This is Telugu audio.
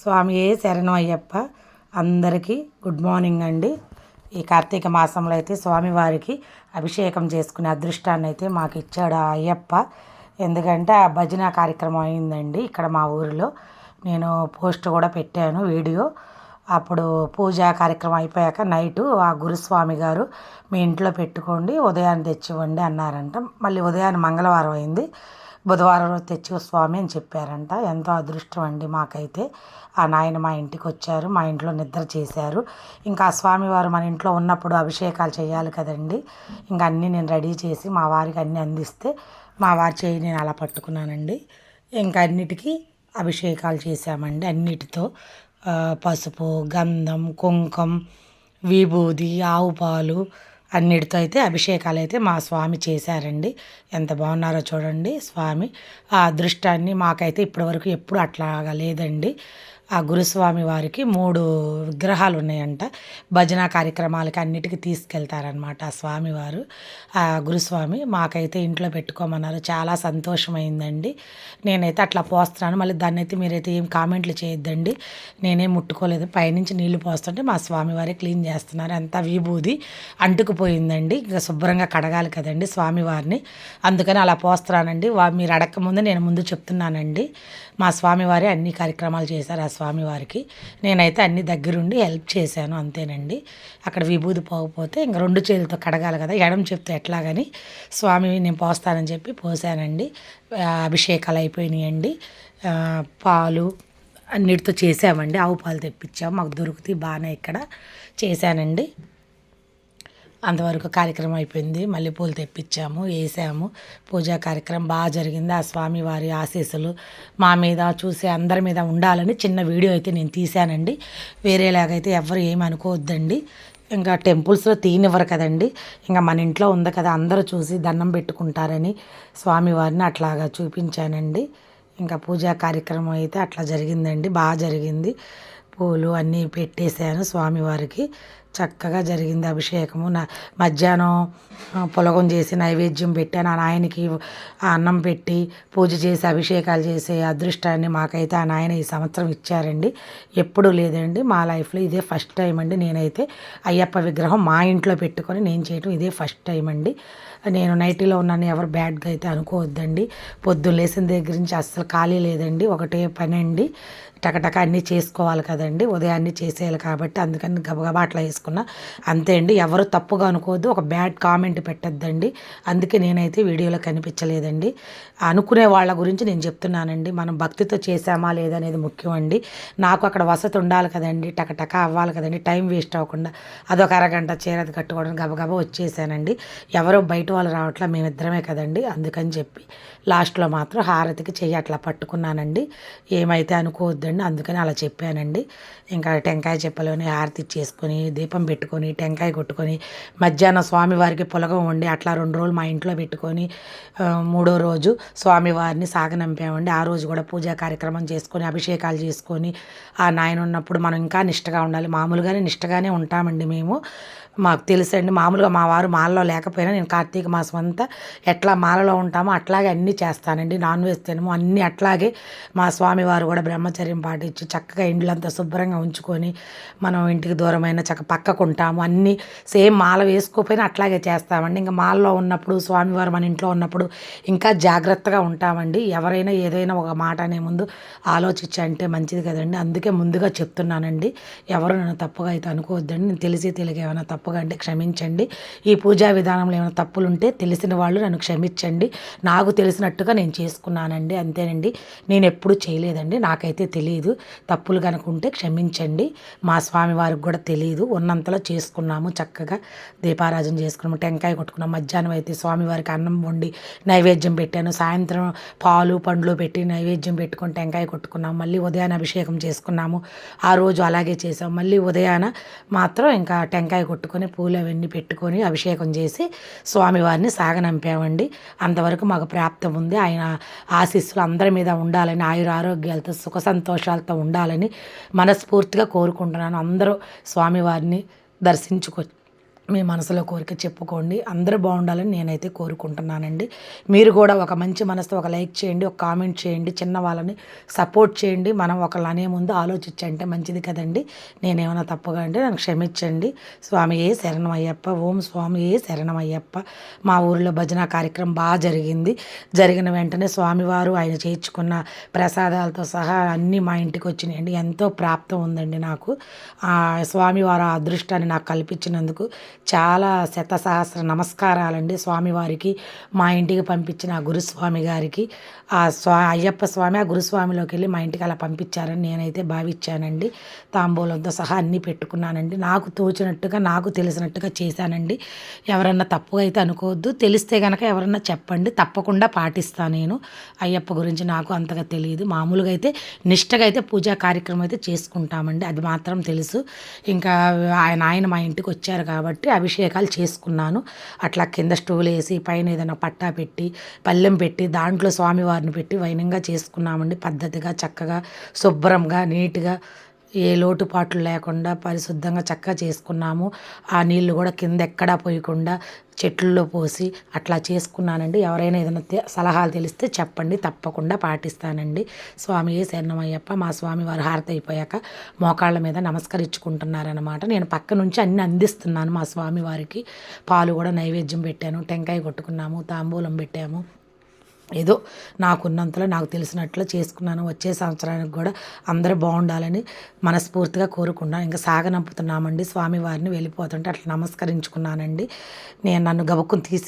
స్వామి శరణం అయ్యప్ప. అందరికీ గుడ్ మార్నింగ్ అండి. ఈ కార్తీక మాసంలో అయితే స్వామివారికి అభిషేకం చేసుకునే అదృష్టాన్ని అయితే మాకు ఇచ్చాడు ఆ అయ్యప్ప. ఎందుకంటే ఆ భజన కార్యక్రమం అయిందండి ఇక్కడ మా ఊరిలో. నేను పోస్ట్ కూడా పెట్టాను వీడియో. అప్పుడు పూజా కార్యక్రమం అయిపోయాక నైటు ఆ గురుస్వామి గారు మీ ఇంట్లో పెట్టుకోండి ఉదయాన్నే తెచ్చివ్వండి అన్నారంట. మళ్ళీ ఉదయాన్నే మంగళవారం అయింది. బుధవారం రోజు తెచ్చి స్వామి అని చెప్పారంట. ఎంతో అదృష్టం అండి మాకైతే. ఆ నాయన మా ఇంటికి వచ్చారు మా ఇంట్లో నిద్ర చేశారు. ఇంకా ఆ స్వామివారు మన ఇంట్లో ఉన్నప్పుడు అభిషేకాలు చేయాలి కదండి. ఇంకా అన్నీ నేను రెడీ చేసి మా వారికి అన్నీ అందిస్తే మా వారి చేయి నేను అలా పట్టుకున్నానండి. ఇంకా అన్నిటికీ అభిషేకాలు చేశామండి అన్నిటితో. పసుపు గంధం కుంకం విభూది ఆవు పాలు అన్నిటితో అయితే అభిషేకాలు అయితే మా స్వామి చేశారండి. ఎంత బాగున్నారో చూడండి స్వామి. ఆ అదృష్టాన్ని మాకైతే ఇప్పటివరకు ఎప్పుడు అట్లాగా లేదండి. ఆ గురుస్వామి వారికి మూడు విగ్రహాలు ఉన్నాయంట. భజన కార్యక్రమాలకి అన్నిటికీ తీసుకెళ్తారనమాట ఆ స్వామివారు. ఆ గురుస్వామి మాకైతే ఇంట్లో పెట్టుకోమన్నారు. చాలా సంతోషమైందండి. నేనైతే అట్లా పోస్తున్నాను. మళ్ళీ దాన్ని అయితే మీరైతే ఏం కామెంట్లు చేయొద్దండి. నేనేం ముట్టుకోలేదు. పైనుంచి నీళ్ళు పోస్తుంటే మా స్వామివారే క్లీన్ చేస్తున్నారు. అంతా విభూది అంటుకుపోయిందండి. ఇంకా శుభ్రంగా కడగాలి కదండి స్వామివారిని. అందుకని అలా పోస్తున్నానండి. వా మీరు అడగక ముందే నేను ముందు చెప్తున్నానండి. మా స్వామివారే అన్ని కార్యక్రమాలు చేశారు. ఆ స్వామివారికి నేనైతే అన్ని దగ్గరుండి హెల్ప్ చేశాను అంతేనండి. అక్కడ విభూది పోకపోతే ఇంక రెండు చేతులతో కడగాలి కదా ఎడం చెప్తే ఎట్లాగని స్వామి నేను పోస్తానని చెప్పి పోసానండి అభిషేకాలు అయిపోయినాయండి. పాలు అన్నిటితో చేసామండి ఆవు పాలు తెప్పించాము మాకు దొరుకుతాయి బాగానే ఇక్కడ చేశానండి. అంతవరకు కార్యక్రమం అయిపోయింది. మళ్ళీ పూలు తెప్పించాము వేసాము. పూజా కార్యక్రమం బాగా జరిగింది. ఆ స్వామి వారి ఆశీస్సులు మా మీద చూసే అందరి మీద ఉండాలని చిన్న వీడియో అయితే నేను తీశానండి. వేరేలాగైతే ఎవరు ఏమి అనుకోవద్దండి. ఇంకా టెంపుల్స్లో తీనివ్వరు కదండి. ఇంకా మన ఇంట్లో ఉంది కదా అందరూ చూసి దండం పెట్టుకుంటారని స్వామివారిని అట్లాగా చూపించానండి. ఇంకా పూజా కార్యక్రమం అయితే అట్లా జరిగిందండి. బాగా జరిగింది. పూలు అన్నీ పెట్టేశాను స్వామివారికి. చక్కగా జరిగింది అభిషేకము. నా మధ్యాహ్నం పులగం చేసి నైవేద్యం పెట్టాను నా నాయనకి అన్నం పెట్టి పూజ చేసి అభిషేకాలు చేసే అదృష్టాన్ని మాకైతే ఆ నాయన ఈ సంవత్సరం ఇచ్చారండి. ఎప్పుడూ లేదండి. మా లైఫ్లో ఇదే ఫస్ట్ టైం అండి. నేనైతే అయ్యప్ప విగ్రహం మా ఇంట్లో పెట్టుకొని నేను చేయటం ఇదే ఫస్ట్ టైం అండి. నేను నైటీలో ఉన్నాను ఎవరు బ్యాడ్గా అయితే అనుకోవద్దండి. పొద్దున్న లేచిన దగ్గర నుంచి అస్సలు ఖాళీ లేదండి. ఒకటే పని అండి టకటక అన్నీ చేసుకోవాలి కదండి. ఉదయాన్నే చేసేయాలి కాబట్టి అందుకని గబగబా అట్లా చేసుకున్నా. అంతే అండి ఎవరు తప్పుగా అనుకోవద్దు ఒక బ్యాడ్ కామెంట్ పెట్టద్దండి. అందుకే నేనైతే వీడియోలో కనిపించలేదండి. అనుకునే వాళ్ళ గురించి నేను చెప్తున్నానండి. మనం భక్తితో చేసామా లేదా అనేది ముఖ్యం అండి. నాకు అక్కడ వసతి ఉండాలి కదండి టకటక అవ్వాలి కదండి టైం వేస్ట్ అవ్వకుండా అదొక అరగంట చేరది కట్టుకోవడం గబగబా వచ్చేసానండి. ఎవరో బయట వాళ్ళు రావట్లా మేమిద్దరమే కదండి అందుకని చెప్పి లాస్ట్లో మాత్రం హారతికి చెయ్యి అట్లా పట్టుకున్నానండి. ఏమైతే అనుకోవద్దండి అందుకని అలా చెప్పానండి. ఇంకా టెంకాయ చెప్పలోని హారతి చేసుకొని దీపం పెట్టుకొని టెంకాయ కొట్టుకొని మధ్యాహ్నం స్వామివారికి పులగం వండి అట్లా రెండు రోజులు మా ఇంట్లో పెట్టుకొని మూడో రోజు స్వామివారిని సాగనంపామండి. ఆ రోజు కూడా పూజా కార్యక్రమం చేసుకొని అభిషేకాలు చేసుకొని ఆ నాయన ఉన్నప్పుడు మనం ఇంకా నిష్టగా ఉండాలి. మామూలుగానే నిష్టగానే ఉంటామండి మేము. మాకు తెలుసండి మామూలుగా మా వారు మాలలో లేకపోయినా నేను కార్తీక మాసం అంతా ఎట్లా మాలలో ఉంటామో అట్లాగే అన్నీ చేస్తానండి. నాన్ వెజ్ తినము అన్నీ అట్లాగే మా స్వామివారు కూడా బ్రహ్మచర్యం పాటించి చక్కగా ఇండ్లంతా శుభ్రంగా ఉంచుకొని మనం ఇంటికి దూరమైన చక్క పక్కకు ఉంటాము. అన్నీ సేమ్ మాల వేసుకోకపోయినా అట్లాగే చేస్తామండి. ఇంకా మాలలో ఉన్నప్పుడు స్వామివారు మన ఇంట్లో ఉన్నప్పుడు ఇంకా జాగ్రత్తగా ఉంటామండి. ఎవరైనా ఏదైనా ఒక మాట అనే ముందు ఆలోచించి అంటే మంచిది కదండి. అందుకే ముందుగా చెప్తున్నానండి. ఎవరు నన్ను తప్పుగా అయితే అనుకోవద్దండి. నేను తెలిసి తెలియక ఏమైనా తప్పు తప్పుగా అంటే క్షమించండి. ఈ పూజా విధానంలో ఏమైనా తప్పులు ఉంటే తెలిసిన వాళ్ళు నన్ను క్షమించండి. నాకు తెలిసినట్టుగా నేను చేసుకున్నానండి. అంతేనండి. నేను ఎప్పుడు చేయలేదండి. నాకైతే తెలియదు తప్పులు కనుక ఉంటే క్షమించండి. మా స్వామి వారికి కూడా తెలియదు ఉన్నంతలో చేసుకున్నాము చక్కగా. దీపారాజన చేసుకున్నాము. టెంకాయ కొట్టుకున్నాము. మధ్యాహ్నం అయితే స్వామివారికి అన్నం వండి నైవేద్యం పెట్టాను. సాయంత్రం పాలు పండ్లు పెట్టి నైవేద్యం పెట్టుకొని టెంకాయ కొట్టుకున్నాము. మళ్ళీ ఉదయాన్న అభిషేకం చేసుకున్నాము. ఆ రోజు అలాగే చేసాం మళ్ళీ ఉదయాన మాత్రం ఇంకా టెంకాయ పెట్టుకొని పూలు అవన్నీ పెట్టుకొని అభిషేకం చేసి స్వామివారిని సాగనంపామండి. అంతవరకు మాకు ప్రాప్తం ఉంది. ఆయన ఆశీస్సులు అందరి మీద ఉండాలని ఆయుర ఆరోగ్యాలతో సుఖ సంతోషాలతో ఉండాలని మనస్ఫూర్తిగా కోరుకుంటున్నాను. అందరూ స్వామివారిని దర్శించుకో మీ మనసులో కోరిక చెప్పుకోండి. అందరూ బాగుండాలని నేనైతే కోరుకుంటున్నానండి. మీరు కూడా ఒక మంచి మనసుతో ఒక లైక్ చేయండి ఒక కామెంట్ చేయండి చిన్న వాళ్ళని సపోర్ట్ చేయండి. మనం ఒకళ్ళు అనే ముందు ఆలోచించంటే మంచిది కదండి. నేనేమైనా తప్పుగా అంటే నన్ను క్షమించండి. స్వామి ఏ శరణమయ్యప్ప ఓం స్వామి ఏ శరణమయ్యప్ప. మా ఊరిలో భజన కార్యక్రమం బాగా జరిగింది. జరిగిన వెంటనే స్వామివారు ఆయన చేర్చుకున్న ప్రసాదాలతో సహా అన్నీ మా ఇంటికి వచ్చినాయండి. ఎంతో ప్రాప్తం ఉందండి నాకు. స్వామివారు ఆ అదృష్టాన్ని నాకు కల్పించినందుకు చాలా శత సహస్ర నమస్కారాలండి స్వామివారికి మా ఇంటికి పంపించిన ఆ గురుస్వామి గారికి. ఆ స్వా అయ్యప్ప స్వామి ఆ గురుస్వామిలోకి వెళ్ళి మా ఇంటికి అలా పంపించారని నేనైతే భావించానండి. తాంబూలంతో సహా అన్నీ పెట్టుకున్నానండి. నాకు తోచినట్టుగా నాకు తెలిసినట్టుగా చేశానండి. ఎవరన్నా తప్పుగా అయితే అనుకోవద్దు. తెలిస్తే కనుక ఎవరన్నా చెప్పండి. తప్పకుండా పాటిస్తాను నేను. అయ్యప్ప గురించి నాకు అంతగా తెలియదు. మామూలుగా అయితే నిష్టగా అయితే పూజా కార్యక్రమం అయితే చేసుకుంటామండి. అది మాత్రం తెలుసు. ఇంకా ఆయన ఆయన మా ఇంటికి వచ్చారు కాబట్టి అభిషేకాలు చేసుకున్నాను. అట్లా కింద స్టూల్ వేసి పైన ఏదైనా పట్టా పెట్టి పళ్ళెం పెట్టి దాంట్లో స్వామివారిని పెట్టి వైనంగా చేసుకున్నామండి. పద్ధతిగా చక్కగా శుభ్రంగా నీట్గా ఏ లోటుపాట్లు లేకుండా పరిశుద్ధంగా చక్కగా చేసుకున్నాము. ఆ నీళ్ళు కూడా కింద ఎక్కడా పోయకుండా చెట్లలో పోసి అట్లా చేసుకున్నానండి. ఎవరైనా ఏదైనా తె- సలహాలు తెలిస్తే చెప్పండి. తప్పకుండా పాటిస్తానండి. స్వామి శరణమయ్యప్ప మా స్వామి వారు హారతి అయిపోయాక మోకాళ్ళ మీద నమస్కరించుకుంటున్నారనమాట నేను పక్క నుంచి అన్ని అందిస్తున్నాను మా స్వామి వారికి. పాలు కూడా నైవేద్యం పెట్టాను. టెంకాయ కొట్టుకున్నాము తాంబూలం పెట్టాము. ఏదో నాకున్నంతలో నాకు తెలిసినట్లు చేసుకున్నాను. వచ్చే సంవత్సరానికి కూడా అందరూ బాగుండాలని మనస్ఫూర్తిగా కోరుకున్నాను ఇంకా సాగనంపుతున్నామండి. స్వామివారిని వెళ్ళిపోతుంటే అట్లా నమస్కరించుకున్నానండి. నేను నన్ను గబుక్కుని తీసి